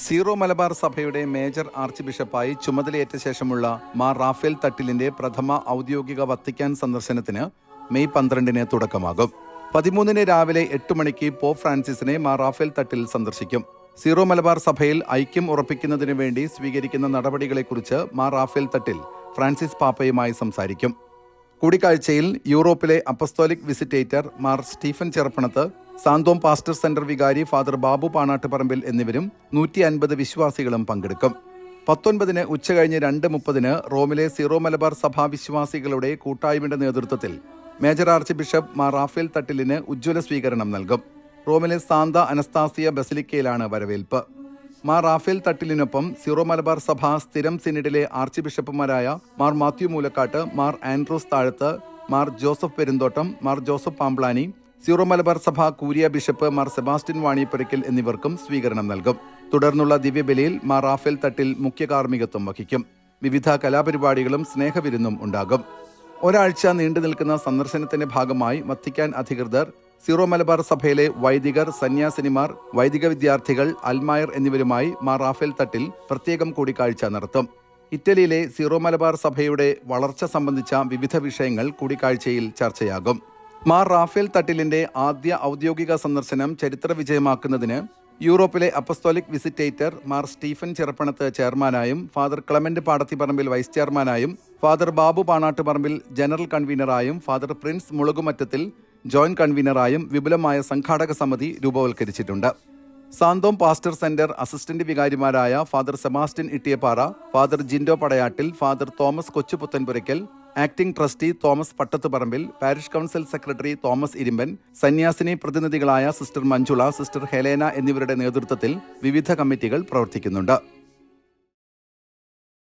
Zero Malabar സഭയുടെ major arch ബിഷപ്പായി ചുമതലയേറ്റ ശേഷമുള്ള മാർ റാഫേൽ തട്ടിലിന്റെ പ്രഥമ ഔദ്യോഗിക വത്തിക്കാൻ സന്ദർശനത്തിന് മെയ് പന്ത്രണ്ടിന് തുടക്കമാകും. പതിമൂന്നിന് രാവിലെ എട്ട് മണിക്ക് പോപ്പ് ഫ്രാൻസിസിനെ മാർ റാഫേൽ തട്ടിൽ സന്ദർശിക്കും. സീറോ മലബാർ സഭയിൽ ഐക്യം ഉറപ്പിക്കുന്നതിനു വേണ്ടി സ്വീകരിക്കുന്ന നടപടികളെക്കുറിച്ച് മാർ റാഫേൽ തട്ടിൽ ഫ്രാൻസിസ് പാപ്പയുമായി സംസാരിക്കും. കൂടിക്കാഴ്ചയിൽ യൂറോപ്പിലെ apostolic visitator Mar Stephen Chirappanath Santhome pastor centre വികാരി ഫാദർ ബാബു പാണാട്ടുപറമ്പിൽ എന്നിവരും നൂറ്റി അൻപത് വിശ്വാസികളും പങ്കെടുക്കും. പത്തൊൻപതിന് ഉച്ചകഴിഞ്ഞ് രണ്ട് മുപ്പതിന് റോമിലെ സീറോ മലബാർ സഭാ വിശ്വാസികളുടെ കൂട്ടായ്മയുടെ നേതൃത്വത്തിൽ major archbishop Mar Rafale തട്ടിലിന് ഉജ്ജ്വല സ്വീകരണം നൽകും. റോമിലെ സാന്ത അനസ്താസിയ ബസിലിക്കയിലാണ് വരവേൽപ്പ്. മാർ റാഫേൽ തട്ടിലിനൊപ്പം സിറോ മലബാർ സഭ സ്ഥിരം സിനിഡിലെ ആർച്ച് ബിഷപ്പുമാരായ Mar Mathew Moolakkatt Mar Andrews Thazhath Mar Joseph Perumthottam Mar Joseph Pamplany Syro Malabar സഭ curia bishop Mar Sebastian Vanippurackal എന്നിവർക്കും സ്വീകരണം നൽകും. തുടർന്നുള്ള ദിവ്യബലിയിൽ മാർ റാഫേൽ തട്ടിൽ മുഖ്യ കാർമ്മികത്വം വഹിക്കും. വിവിധ കലാപരിപാടികളും സ്നേഹവിരുന്നും ഉണ്ടാകും. ഒരാഴ്ച നീണ്ടു നിൽക്കുന്ന സന്ദർശനത്തിന്റെ ഭാഗമായി വത്തിക്കാൻ അധികൃതർ സീറോ മലബാർ സഭയിലെ വൈദികർ സന്യാസിനിമാർ വൈദിക വിദ്യാർത്ഥികൾ അൽമായർ എന്നിവരുമായി മാർ റാഫേൽ തട്ടിൽ പ്രത്യേകം കൂടിക്കാഴ്ച നടത്തും. ഇറ്റലിയിലെ സീറോ മലബാർ സഭയുടെ വളർച്ച സംബന്ധിച്ച വിവിധ വിഷയങ്ങൾ കൂടിക്കാഴ്ചയിൽ ചർച്ചയാകും. മാർ റാഫേൽ തട്ടിലിന്റെ ആദ്യ ഔദ്യോഗിക സന്ദർശനം ചരിത്ര വിജയമാക്കുന്നതിന് യൂറോപ്പിലെ അപ്പസ്തോലിക് വിസിറ്റേറ്റർ മാർ സ്റ്റീഫൻ ചെറുപ്പണത്ത് ചെയർമാനായും ഫാദർ ക്ലമന്റ് പാടത്തിപ്പറമ്പിൽ വൈസ് ചെയർമാനായും ഫാദർ ബാബു പാണാട്ടുപറമ്പിൽ ജനറൽ കൺവീനറായും ഫാദർ പ്രിൻസ് മുളകുമറ്റത്തിൽ ജോയിന്റ് കൺവീനറായും വിപുലമായ സംഘാടക സമിതി രൂപവൽക്കരിച്ചിട്ടുണ്ട്. Santhome pastor centre assistant വികാരിമാരായ father Sebastian Ittiyappara father Jindo Padayattil father Thomas Kochuputhenpurackal acting trustee Thomas Pattathuparambil parish council secretary Thomas Irimban സന്യാസിനി പ്രതിനിധികളായ സിസ്റ്റർ മഞ്ജുള സിസ്റ്റർ ഹെലേന എന്നിവരുടെ നേതൃത്വത്തിൽ വിവിധ കമ്മിറ്റികൾ പ്രവർത്തിക്കുന്നുണ്ട്.